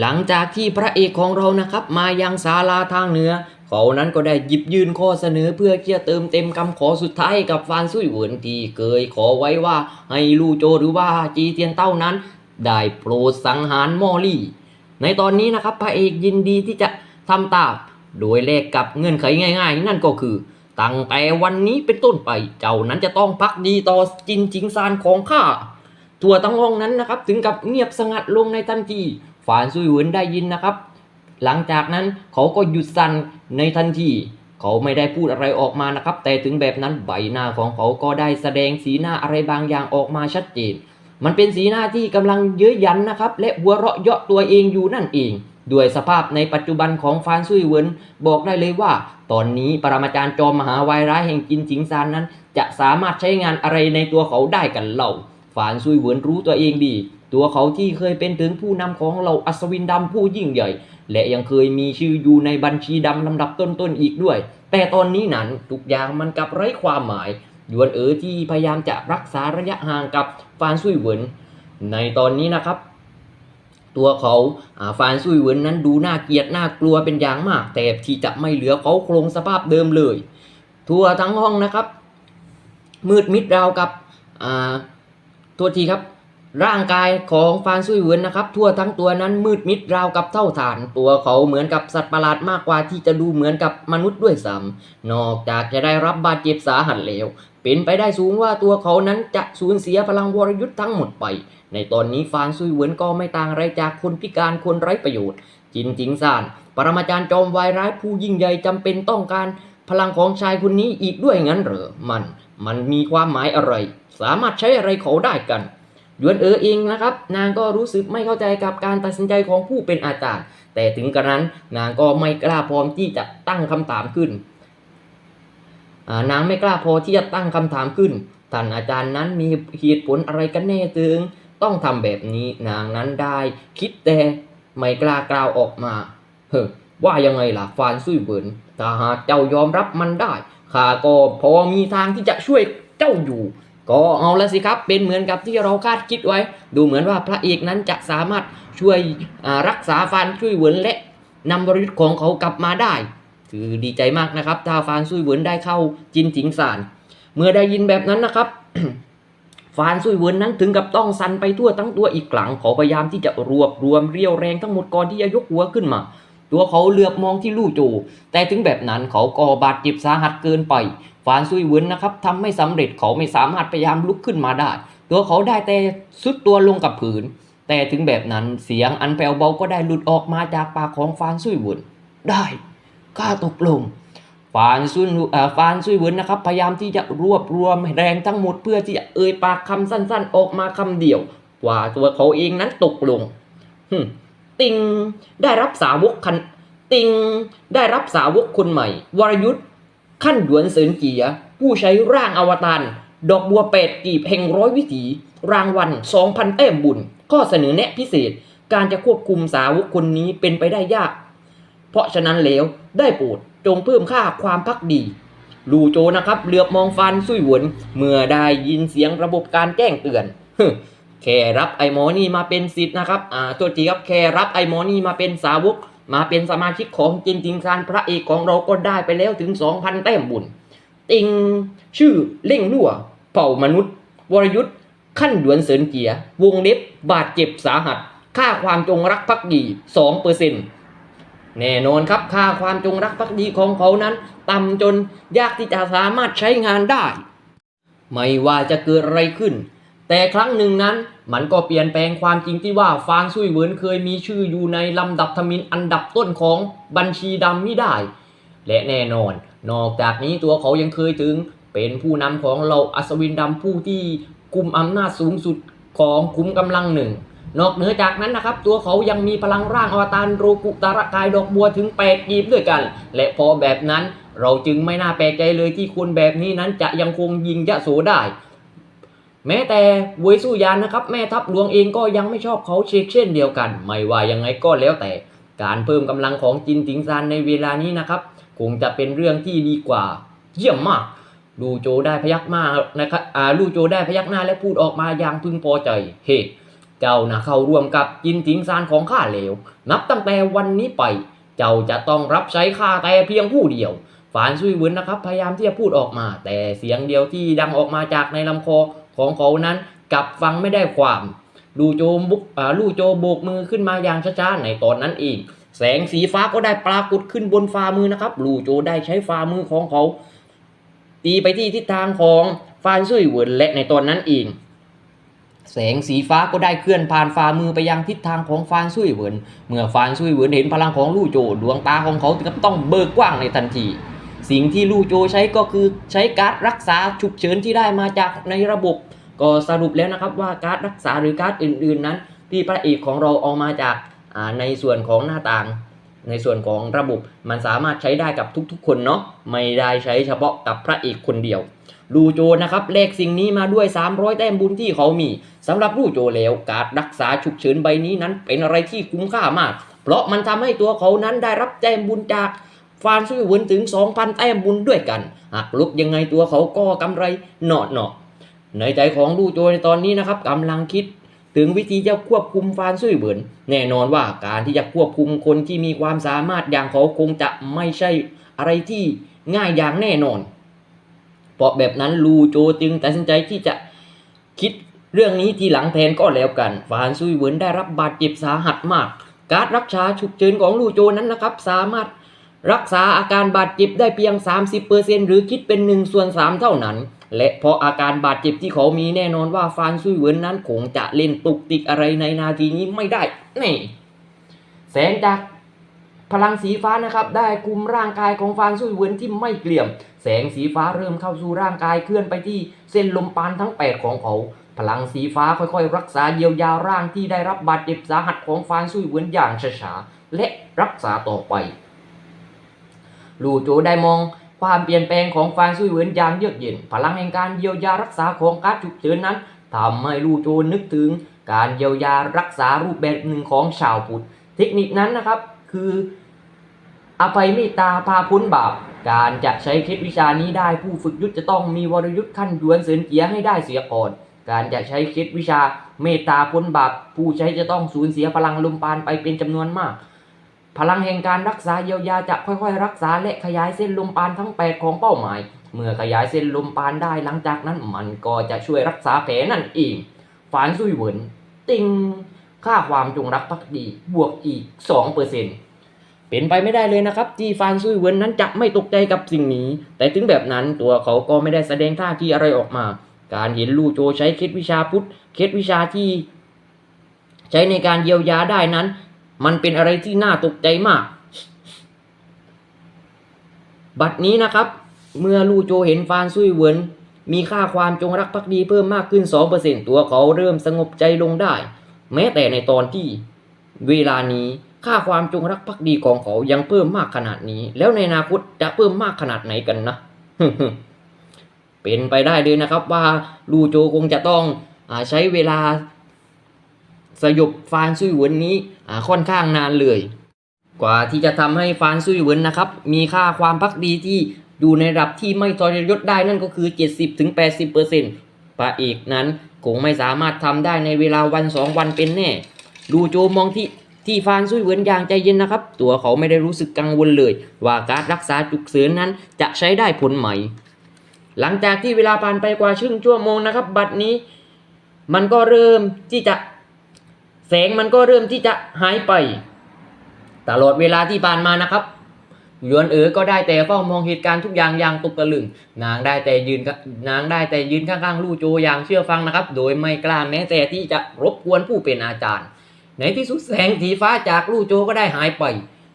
หลังจากที่พระเอกของเรานะครับมายังศาลาทางเหนือ เขานั้นก็ได้หยิบยื่นข้อเสนอเพื่อที่จะเติมเต็มคำขอสุดท้ายกับฟานซุยเหวินที่เคยขอไว้ว่าให้ลู่โจหรือว่าจีเทียนเต้านั้น ได้โปรดสังหารมอลี่ ในตอนนี้นะครับพระเอกยินดีที่จะทำตามโดยแลกกับเงื่อนไขง่าย ๆ นั่นก็คือ ตั้งแต่วันนี้เป็นต้นไปเจ้านั้นจะต้องพักดีต่อจินจิงซานของข้าทั่วทั้งห้องนั้นนะครับถึงกับเงียบสงัดลงในทันที ฝานซุยเหวินได้ยินนะครับ หลังจากนั้นเขาก็หยุดสั่นในทันทีเขาไม่ได้พูดอะไรออกมานะครับ แต่ถึงแบบนั้นใบหน้าของเขาก็ได้แสดงสีหน้าอะไรบางอย่างออกมาชัดเจน มันเป็นสีหน้าที่กำลังเย้ยหยันนะครับ และหัวเราะเยาะตัวเองอยู่นั่นเองด้วยสภาพในปัจจุบันของฟานซุยเวินบอกได้เลยว่า ตอนนี้ปรมาจารย์จอมมหาวายร้ายแห่งจินจิงซานนั้น จะสามารถใช้งานอะไรในตัวเขาได้กันเล่าฝานซุยเวินรู้ตัวเองดี ตัวเขาที่เคยเป็นถึงผู้นำของเหล่าอัศวินดำผู้ยิ่งใหญ่ และยังเคยมีชื่ออยู่ในบัญชีดำลำดับต้นๆอีกด้วย แต่ตอนนี้นั้นทุกอย่างมันกลับไร้ความหมายยวนเอ๋อที่พยายามจะรักษาระยะห่างกับฟานซุยเหวินในตอนนี้นะครับ ตัวเขาาฟานซุยเหวินนั้นดูน่าเกลียดน่ากลัวเป็นอย่างมาก แต่ที่จะไม่เหลือเขาโครงสภาพเดิมเลย ทั่วทั้งห้องนะครับ มืดมิดราวกับอ่าโทษทีครับ ร่างกายของฟานซุยเหวินนะครับ ทั่วทั้งตัวนั้นมืดมิดราวกับเท่าฐาน ตัวเขาเหมือนกับสัตว์ประหลาดมากกว่าที่จะดูเหมือนกับมนุษย์ด้วยซ้ำนอกจากจะได้รับบาดเจ็บสาหัสแล้ว เป็นไปได้สูงว่าตัวเขานั้นจะสูญเสียพลังวรยุทธ์ทั้งหมดไป ในตอนนี้ฟานซุยเหวินก็ไม่ต่างอะไรจากคนพิการคนไร้ประโยชน์ จินจิงซานปรมาจารย์จอมวายร้ายผู้ยิ่งใหญ่จำเป็นต้องการพลังของชายคนนี้อีกด้วยงั้นเหรอมัน มันมีความหมายอะไร สามารถใช้อะไรเขาได้กัน หยวนเออเองนะครับ นางก็รู้สึกไม่เข้าใจกับการตัดสินใจของผู้เป็นอาจารย์ แต่ถึงกระนั้นนางก็ไม่กล้าพร้อมที่จะตั้งคำถามขึ้นนางไม่กล้าพอที่จะตั้งคำถามขึ้นท่านอาจารย์นั้นมีเหตุผลอะไรกันแน่ถึง ต้องทำแบบนี้นางนั้นได้ คิดแต่ไม่กล้ากล่าวออกมาเฮ้ว่ายังไงล่ะฟานซุยเบินถ้าหากเจ้ายอมรับมันได้ข้าก็พอมีทางที่จะช่วยเจ้าอยู่ ก็เอาละสิครับ เป็นเหมือนกับที่เราคาดคิดไว้ ดูเหมือนว่าพระเอกนั้นจะสามารถช่วยรักษาฟานซุยเหวินและนำบริษัทของเขากลับมาได้ คือดีใจมากนะครับ ถ้าฟานซุยเหวินได้เข้าจินจิงซานเมื่อได้ยินแบบนั้นนะครับฟานซุยเหวินนั้นถึงกับต้องสั่นไปทั่วทั้งตัวอีกครั้งเขาพยายามที่จะรวบรวมเรียวแรงทั้งหมดก่อนที่จะยกหัวขึ้นมา ตัวเขาเหลือบมองที่ลู่โจ แต่ถึงแบบนั้นเขาก็บาดเจ็บสาหัสเกินไป ฟานซุยเวินนะครับทำไม่สำเร็จเขาไม่สามารถพยายามลุกขึ้นมาได้ ตัวเขาได้แต่สุดตัวลงกับผืน แต่ถึงแบบนั้นเสียงอันแผ่วเบาก็ได้หลุดออกมาจากปากของฟานซุยเวินได้ข้าตกลงฟานซุนฟานซุยเวินนะครับพยายามที่จะรวบรวมแรงทั้งหมดเพื่อที่จะเอ่ยปากคำสั้น ๆ ออกมาคำเดียว ว่าตัวเขาเองนั้นตกลงติงได้รับสาวกคันติงได้รับสาวกคนใหม่ วรยุทธ์ ขั้นหยวนเสินเกีย ผู้ใช้ร่างอวตารดอกบัวเป็ดกีบแห่งร้อยวิถี รางวัล 2,000แต้มบุญ ข้อเสนอแนะพิเศษ การจะควบคุมสาวกคนนี้เป็นไปได้ยาก เพราะฉะนั้นแล้วได้โปรดจงเพิ่มค่าความพักดีลูโจนะครับเหลือบมองฟันซุยหวน เมื่อได้ยินเสียงระบบการแจ้งเตือนแค่รับไอหมอนี่มาเป็นสิทธิ์นะครับ อ่าตัวจีครับแค่รับไอหมอนี่มาเป็นสาวก มาเป็นสมาชิกของจินจิงซานพระเอกของเราก็ได้ไปแล้วถึง 2,000 แต้มบุญ ติงชื่อเล่งลั่ว เผ่ามนุษย์ วรยุทธ์ขั้นหยวนเสินเกีย วงเล็บบาดเจ็บสาหัส ค่าความจงรักภักดี2เปอร์เซ็นต์แน่นอนครับค่าความจงรักภักดีของเขานั้น ต่ำจนยากที่จะสามารถใช้งานได้ ไม่ว่าจะเกิดอะไรขึ้น แต่ครั้งหนึ่งนั้นมันก็เปลี่ยนแปลงความจริงที่ว่าฟางซุยเหวินเคยมีชื่ออยู่ในลำดับทมินอันดับต้นของบัญชีดำไม่ได้ และแน่นอน นอกจากนี้ตัวเขายังเคยถึงเป็นผู้นำของเราอัศวินดำผู้ที่กุมอำนาจสูงสุดของคุ้มกำลังหนึ่ง นอกเหนือจากนั้นนะครับ ตัวเขายังมีพลังร่างอวตารโรกุตระกายดอกบัวถึง8กีบด้วยกัน และพอแบบนั้นเราจึงไม่น่าแปลกใจเลยที่คนแบบนี้นั้นจะยังคงยิงยะโสได้ แม้แต่เวยสู้ยานนะครับ แม่ทัพหลวงเองก็ยังไม่ชอบเขาเชกเช่นเดียวกัน ไม่ว่ายังไงก็แล้วแต่ การเพิ่มกำลังของจินติงซานในเวลานี้นะครับ คงจะเป็นเรื่องที่ดีกว่า เยี่ยมมากลูโจได้พยักหน้านะครับอ่าลูโจได้พยักหน้าและพูดออกมาอย่างพึงพอใจ เฮ้เจ้านะเข้าร่วมกับจินถิงซานของข้าแล้วนับตั้งแต่วันนี้ไป เจ้าจะต้องรับใช้ข้าแต่เพียงผู้เดียวฝานซุยเวินนะครับ พยายามที่จะพูดออกมา แต่เสียงเดียวที่ดังออกมาจากในลำคอ ของเขานั้นกลับฟังไม่ได้ความลู่โจมบุกลู่โจโบกมือขึ้นมาอย่างช้าๆในตอนนั้นเองแสงสีฟ้าก็ได้ปรากฏขึ้นบนฝ่ามือนะครับ ลู่โจได้ใช้ฝ่ามือของเขา ตีไปที่ทิศทางของฟานซุยเวินและในตอนนั้นเองแสงสีฟ้าก็ได้เคลื่อนผ่านฝ่ามือไปยังทิศทางของฟานซุยเวินเมื่อฟานซุยเวินเห็นพลังของลู่โจดวงตาของเขาถึงกับต้องเบิกกว้างในทันที สิ่งที่ลู่โจใช้ก็คือใช้การ์ดรักษาฉุกเฉินที่ได้มาจากในระบบ ก็สรุปแล้วนะครับว่าการ์ดรักษาหรือการ์ดอื่น ๆนั้น ที่พระเอกของเราเอามาจากในส่วนของหน้าต่าง ในส่วนของระบบมันสามารถใช้ได้กับทุกๆ คนเนาะไม่ได้ใช้เฉพาะกับพระเอกคนเดียวลูโจนะครับเลขสิ่งนี้มาด้วย 300 แต้มบุญที่เขามีสำหรับลูโจแล้วการรักษาฉุกเฉินใบนี้นั้นเป็นอะไรที่คุ้มค่ามาก เพราะมันทำให้ตัวเขานั้นได้รับแต้มบุญจาก ฟานซุยเหวินถึง 2,000 แต้มบุญด้วยกันหากลบยังไงตัวเขาก็กำไรหนอหนอในใจของลูโจในตอนนี้นะครับกำลังคิดถึงวิธีจะควบคุมฟานซุยเหวินแน่นอนว่าการที่จะควบคุมคนที่มีความสามารถอย่างเขาคงจะไม่ใช่อะไรที่ง่ายอย่างแน่นอน เพราะแบบนั้นลูโจจึงตัดสินใจที่จะคิดเรื่องนี้ทีหลังแทนก็แล้วกัน ฟานซุยเวินได้รับบาดเจ็บสาหัสมาก การรักษาฉุกเฉินของลูโจนั้นนะครับ สามารถ รักษาอาการบาดเจ็บได้เพียง 30%หรือคิดเป็น1ส่วน3เท่านั้น และเพราะอาการบาดเจ็บที่เขามีแน่นอนว่าฟานซุยเวินนั้นคงจะเล่นตุกติกอะไรในนาทีนี้ไม่ได้นี่แสงจากพลังสีฟ้านะครับได้คุมร่างกายของฟานซุยเวินที่ไม่เกลี่ยม แสงสีฟ้าเริ่มเข้าสู่ร่างกายเคลื่อนไปที่เส้นลมปานทั้ง 8 ของเขา พลังสีฟ้าค่อยๆ รักษาเยียวยาร่างที่ได้รับบาดเจ็บสาหัสของฟานซุยเวินอย่างช้าๆและรักษาต่อไป ลูโจได้มองความเปลี่ยนแปลงของฟานซุยเหวินอย่างเยือกเย็น พลังแห่งการเยียวยารักษาของการฉุกเฉินนั้นทำให้ลูโจนึกถึงการเยียวยารักษารูปแบบหนึ่งของชาวพุทธ เทคนิคนั้นนะครับคืออภัยเมตตาพาพ้นบาป การจะใช้เคล็ดวิชานี้ได้ผู้ฝึกยุทธจะต้องมีวรยุทธ์ขั้นดวนเสริญเกียให้ได้เสียก่อน การจะใช้เคล็ดวิชาเมตตาพ้นบาป ผู้ใช้จะต้องสูญเสียพลังลมปานไปเป็นจำนวนมาก พลังแห่งการรักษาเยียวยาจะค่อยๆ รักษาและขยายเส้นลมปานทั้ง 8 ของเป้าหมาย เมื่อขยายเส้นลมปานได้หลังจากนั้นมันก็จะช่วยรักษาแผลนั่นเองฝานซุยเหวิน ติง ค่าความจงรักภักดีบวกอีก 2%เป็นไปไม่ได้เลยนะครับที่ฟานซุยเหวินนั้นจะไม่ตกใจกับสิ่งนี้ แต่ถึงแบบนั้นตัวเขาก็ไม่ได้แสดงท่าทีอะไรออกมา การเห็นลู่โจใช้เคล็ดวิชาพุทธเคล็ดวิชาที่ ใช้ในการเยียวยาได้นั้น มันเป็นอะไรที่น่าตกใจมาก บัดนี้นะครับ เมื่อลู่โจเห็นฟานซุยเหวินมีค่าความจงรักภักดีเพิ่มมากขึ้น 2%ตัวเขาเริ่มสงบใจลงได้ แม้แต่ในตอนที่เวลานี้ค่าความจงรักภักดีของเขายังเพิ่มมากขนาดนี้ แล้วในอนาคตจะเพิ่มมากขนาดไหนกันนะ เป็นไปได้เลยนะครับว่าลูโจคงจะต้องอใช้เวลา สยบฟานซุยเหวินนี้ค่อนข้างนานเลย กว่าที่จะทำให้ฟานซุยเหวินนะครับ มีค่าความพักดีที่อยู่ในระดับที่ไม่ทรยศได้นั่นก็คือ 70-80%พระเอกนั้นคงไม่สามารถทำได้ในเวลาวันสองวันเป็นแน่ ดูโจมองที่ที่ฟานซุยเหวินอย่างใจเย็นนะครับ ตัวเขาไม่ได้รู้สึกกังวลเลย ว่าการรักษาจุกเสริญนั้นจะใช้ได้ผลไหม หลังจากที่เวลาผ่านไปกว่าครึ่งชั่วโมงนะครับ บัดนี้ มันก็เริ่มที่จะ แสงมันก็เริ่มที่จะหายไป ตลอดเวลาที่ผ่านมานะครับยวนเอ๋อก็ได้แต่เฝ้ามองเหตุการณ์ทุกอย่างอย่างตกตะลึง นางได้แต่ยืนนางได้แต่ยืนข้างๆ ลู่โจอย่างเชื่อฟังนะครับ โดยไม่กล้าแม้แต่ที่จะรบกวนผู้เป็นอาจารย์ ในที่สุดแสงสีฟ้าจากลู่โจก็ได้หายไป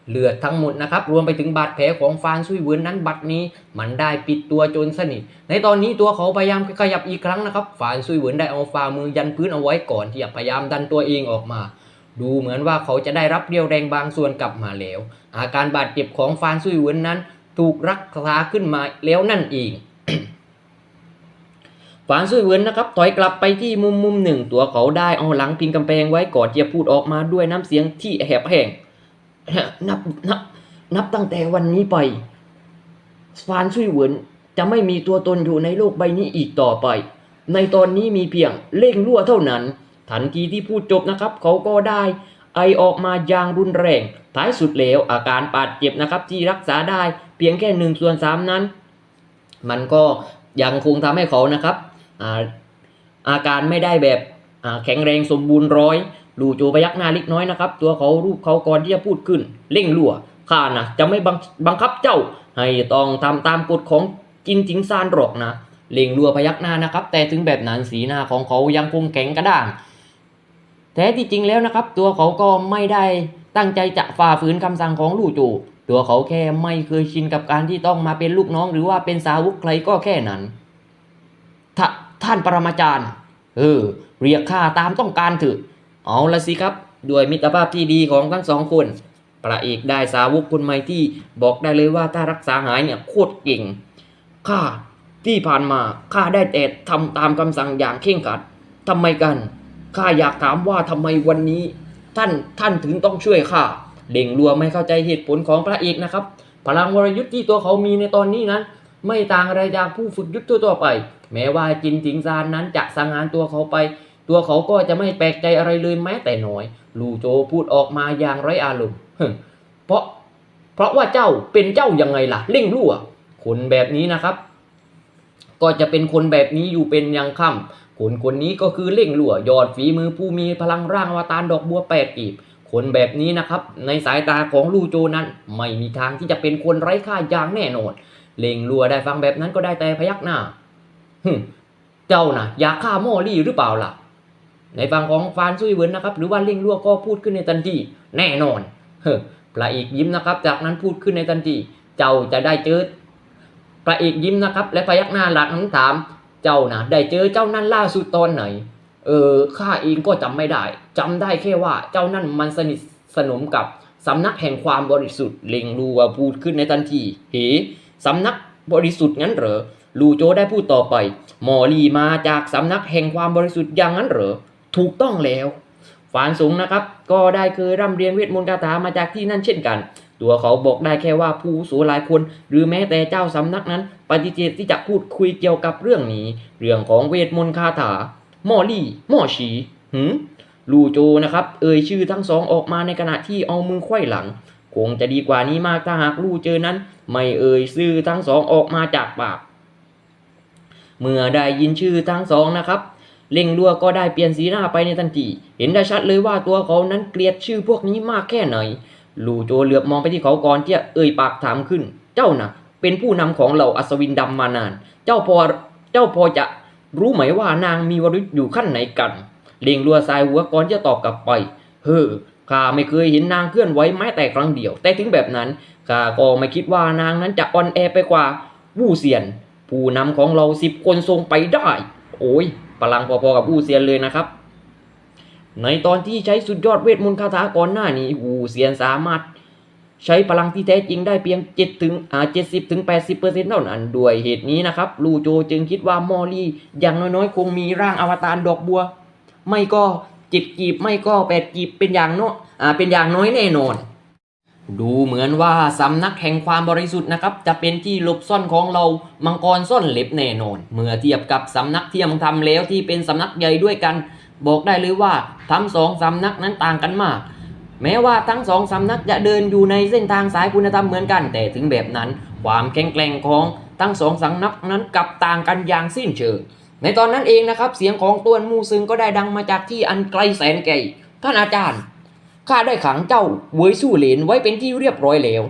เลือดทั้งหมดนะครับรวมไปถึงบาดแผลของฟานซุยเวินนั้นบัดนี้ มันได้ปิดตัวจนสนิท ในตอนนี้ตัวเขาพยายามขยับอีกครั้งนะครับฟานซุยเวินได้เอาฝ่ามือยันพื้นเอาไว้ก่อนที่จะพยายามดันตัวเองออกมา ดูเหมือนว่าเขาจะได้รับเรียวแรงบางส่วนกลับมาแล้ว อาการบาดเจ็บของฟานซุยเวินนั้น ถูกรักษาขึ้นมาแล้วนั่นเองฟานซุยเวินนะครับถอยกลับไปที่มุมมุมหนึ่ง ตัวเขาได้เอาหลังพิงกำแพงไว้ก่อนที่จะพูดออกมาด้วยน้ำเสียงที่แหบแห้ง นับนับนับตั้งแต่วันนี้ไปฟานซุยเหวินจะไม่มีตัวตนอยู่ในโลกใบนี้อีกต่อไป ในตอนนี้มีเพียงเล่งรั่วเท่านั้น ทันทีที่พูดจบนะครับ เขาก็ได้ ไอออกมาอย่างรุนแรง ท้ายสุดแล้วอาการบาดเจ็บนะครับ ที่รักษาได้เพียงแค่หนึ่งส่วนสามนั้น มันก็ยังคงทำให้เขานะครับอาอาการไม่ได้แบบแข็งแรงสมบูรณ์ร้อย ลูโจพยักหน้าเล็กน้อยนะครับ ตัวเขารูปเขาก่อนที่จะพูดขึ้น เร่งรั่วข้านะจะไม่บังบังคับเจ้า ให้ต้องทำตามกฎของจินจิงซานหรอกนะเล่งรัวพยักหน้านะครับ แต่ถึงแบบนั้นสีหน้าของเขายังคงแข็งกระด้างแท้ที่จริงแล้วนะครับ ตัวเขาก็ไม่ได้ตั้งใจจะฝ่าฝืนคำสั่งของลู่จูตัวเขาแค่ไม่เคยชินกับการที่ต้องมาเป็นลูกน้อง หรือว่าเป็นสาวกใครก็แค่นั้นทท่านปรมาจารย์ เออ เรียกข้าตามต้องการเถอะ เอาละสิครับ ด้วยมิตรภาพที่ดีของทั้งสองคนพระเอกได้สาวกคนใหม่ที่บอกได้เลยว่าถ้ารักษาหายเนี่ยโคตรเก่ง ข้าที่ผ่านมาข้าได้แต่ทำตามคำสั่งอย่างเคร่งครัดทำไมกัน ข้าอยากถามว่าทำไมวันนี้ ท่านท่านถึงต้องช่วยข้าเด่งรัวไม่เข้าใจเหตุผลของพระเอกนะครับ พลังวรยุทธ์ที่ตัวเขามีในตอนนี้นั้น ไม่ต่างอะไรจากผู้ฝึกยุทธ์ทั่วๆไป แม้ว่าจินจิงซานนั้นจะสังหารตัวเขาไป ตัวเขาก็จะไม่แปลกใจอะไรเลยแม้แต่น้อย ลูโจพูดออกมาอย่างไร้อารมณ์เพราะ เพราะว่าเจ้าเป็นเจ้ายังไงล่ะเร่งรั่วคนแบบนี้นะครับ ก็จะเป็นคนแบบนี้อยู่เป็นยังค่ำคนคนนี้ก็คือเร่งรั่วยอดฝีมือผู้มีพลังร่างอวตารดอกบัวแปดกีบคนแบบนี้นะครับ ในสายตาของลูโจนั้น ไม่มีทางที่จะเป็นคนไร้ค่าอย่างแน่นอนเล่งรัวได้ฟังแบบนั้นก็ได้แต่พยักหน้าเจ้านะอยากฆ่าโมอลี่หรือเปล่าล่ะ ในฝั่งของฟานซุยเวินนะครับหรือว่าเล่งรั่วก็พูดขึ้นในทันทีแน่นอนเฮ้อพระเอกยิ้มนะครับ จากนั้นพูดขึ้นในทันทีเจ้าจะได้เจอพระเอกยิ้มนะครับ และพยักหน้าหลักนั้นถาม เจ้านะได้เจอเจ้านั่นล่าสุดตอนไหน เออข้าเองก็จำไม่ได้จำได้แค่ว่าเจ้านั่นมันสนิทสนมกับสำนักแห่งความบริสุทธิ์เล็งรูว่พูดขึ้นในทันทีเฮสำนักบริสุทธิ์งั้นเหรอลูโจได้พูดต่อไป หมอลีมาจากสำนักแห่งความบริสุทธิ์อย่างนั้นเหรอ ถูกต้องแล้วฟานสูงนะครับ ก็ได้เคยร่ำเรียนเวทมนต์คาถามาจากที่นั่นเช่นกัน ตัวเขาบอกได้แค่ว่าผู้อาวุโสูหลายคน หรือแม้แต่เจ้าสำนักนั้น ปฏิเสธที่จะพูดคุยเกี่ยวกับเรื่องนี้ เรื่องของเวทมนต์คาถาหมอลี่หมอฉีหืมลูโจนะครับ เอ่ยชื่อทั้งสองออกมาในขณะที่เอามือไขว้หลัง คงจะดีกว่านี้มากถ้าหากลู่เจอนั้น ไม่เอ่ยชื่อทั้งสองออกมาจากปาก เมื่อได้ยินชื่อทั้งสองนะครับ เล่งลัวก็ได้เปลี่ยนสีหน้าไปในทันที เห็นได้ชัดเลยว่าตัวเขานั้นเกลียดชื่อพวกนี้มากแค่ไหน ลูโจเหลือบมองไปที่เขาก่อนที่จะเอ่ยปากถามขึ้น เจ้านะเป็นผู้นำของเหล่าอัศวินดำมานาน เจ้าพอ เจ้าพอจะรู้ไหมว่านางมีวริษอยู่ขั้นไหนกัน เล่งลัวสายหัวก่อนจะตอบกลับไป เฮ้อข้าไม่เคยเห็นนางเคลื่อนไหวแม้แต่ครั้งเดียว แต่ถึงแบบนั้นข้าก็ไม่คิดว่านางนั้นจะอ่อนแอไปกว่า วู่เซียน ผู้นำของเราสิบคนทรงไปได้ โอ้ย พลังพอๆกับวู่เซียนเลยนะครับ ในตอนที่ใช้สุดยอดเวทมนต์คาถาก่อนหน้านี้วู่เซียนสามารถ ใช้พลังที่แท้จริงได้เพียง7ถึงอ่า70ถึง80เปอร์เซ็นต์เท่านั้นด้วยเหตุนี้นะครับลูโจจึงคิดว่ามอลี่อย่างน้อยๆ คงมีร่างอวตารดอกบัว ไม่ก็เจ็ดกีบไม่ก็แปดกีบเป็นอย่างน้อยอ่าเป็นอย่างน้อยแน่นอน ดูเหมือนว่าสำนักแห่งความบริสุทธิ์นะครับ จะเป็นที่หลบซ่อนของเรามังกรซ่อนเล็บแน่นอน เมื่อเทียบกับสำนักเทียมทำแล้วที่เป็นสำนักใหญ่ด้วยกัน บอกได้เลยว่าทั้งสองสำนักนั้นต่างกันมาก แม้ว่าทั้งสองสำนักจะเดินอยู่ในเส้นทางสายคุณธรรมเหมือนกัน แต่ถึงแบบนั้น ความแข็งแกร่งของทั้งสองสำนักนั้นกลับต่างกันอย่างสิ้นเชิงในตอนนั้นเองนะครับ เสียงของตวนมูซึงก็ได้ดังมาจากที่อันไกลแสนไกลท่านอาจารย์ ข้าได้ขังเจ้าเวยสู้เหลนไว้เป็นที่เรียบร้อยแล้ว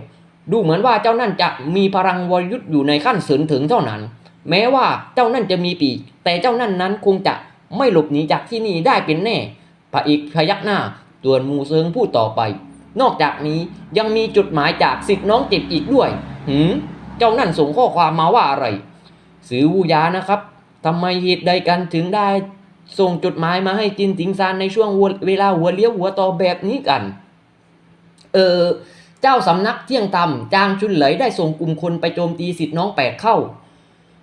ดูเหมือนว่าเจ้านั่นจะมีพลังวรยุทธ์อยู่ในขั้นสูงถึงเท่านั้น แม้ว่าเจ้านั่นจะมีปีก แต่เจ้านั่นนั้นคงจะไม่หลบหนีจากที่นี่ได้เป็นแน่พระเอกพยักหน้าตวนมูเซิงพูดต่อไป นอกจากนี้ยังมีจดหมายจากสิทธิ์น้องเจ็บอีกด้วย หืม เจ้านั่นส่งข้อความมาว่าอะไร สือวูยานะครับทำไมเหตุใดกันถึงได้ ส่งจดหมายมาให้จินติงซานในช่วงเวลาหัวเลี้ยวหัวต่อแบบนี้กัน เออเจ้าสำนักเที่ยงธรรมจางชุนเหลยได้ส่งกลุ่มคนไปโจมตีสิทธิ์น้องแปดเข้า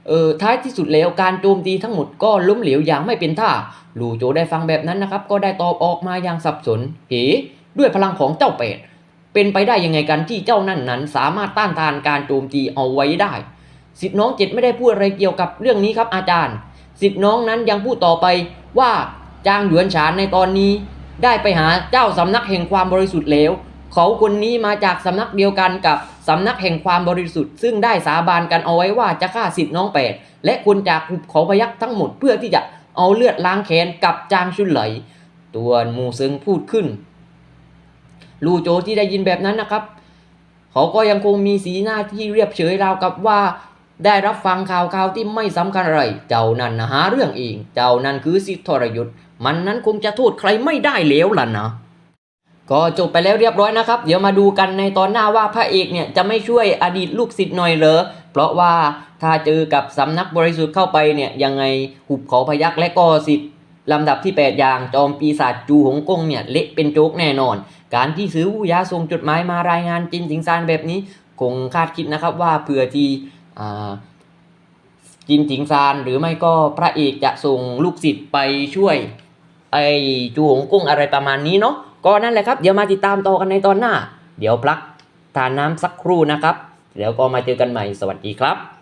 เออท้ายที่สุดแล้วการโจมตีทั้งหมดก็ล้มเหลวอย่างไม่เป็นท่าลู่โจได้ฟังแบบนั้นนะครับ ก็ได้ตอบออกมาอย่างสับสนเฮ้ด้วยพลังของเจ้าเป็ดเป็นไปได้ยังไงกันที่เจ้านั่นนั้น สามารถต้านทานการโจมตีเอาไว้ได้ สิทธิ์น้องเจ็ดไม่ได้พูดอะไรเกี่ยวกับเรื่องนี้ครับอาจารย์ สิทธิ์น้องนั้นยังพูดต่อไป ว่าจางหยวนฉานในตอนนี้ ได้ไปหาเจ้าสำนักแห่งความบริสุทธิ์แล้ว เขาคนนี้มาจากสำนักเดียวกันกับสำนักแห่งความบริสุทธิ์ ซึ่งได้สาบานกันเอาไว้ว่าจะฆ่าสิทธิ์น้องแปดและคนจากหุบเขาพยักทั้งหมดเพื่อที่จะเอาเลือดล้างแค้นกับจางชุนไหล ตัวมูเซิงพูดขึ้น ลูโจที่ได้ยินแบบนั้นนะครับ เขาก็ยังคงมีสีหน้าที่เรียบเฉยราวกับว่า ได้รับฟังข่าวข่าวที่ไม่สำคัญอะไร เจ้านั่นนะหาเรื่องเอง เจ้านั่นคือสิทธิทรยุทธ์มันนั้นคงจะโทษใครไม่ได้แล้วล่ะนะ ก็จบไปแล้วเรียบร้อยนะครับ เดี๋ยวมาดูกันในตอนหน้าว่าพระเอกเนี่ยจะไม่ช่วยอดีตลูกศิษย์หน่อยเหรอ เพราะว่าถ้าเจอกับสำนักบริสุทธิ์เข้าไปเนี่ยยังไงหุบเขาพยักและก็สิทธิ์ลำดับที่ 8 อย่างจอมปีศาจจูหงกงเนี่ยเละเป็นโจ๊กแน่นอน การที่ซื้อวู้ยาส่งจดหมายมารายงานจินสิงซานแบบนี้ คงคาดคิดนะครับว่าเผื่อที่ จินจิงซานหรือไม่ก็พระเอกจะส่งลูกศิษย์ไปช่วยไอจูหงกุ้งอะไรประมาณนี้เนาะก็นั่นแหละครับเดี๋ยวมาติดตามต่อกันในตอนหน้า เดี๋ยวพลักทานน้ำสักครู่นะครับเดี๋ยวก็มาเจอกันใหม่สวัสดีครับ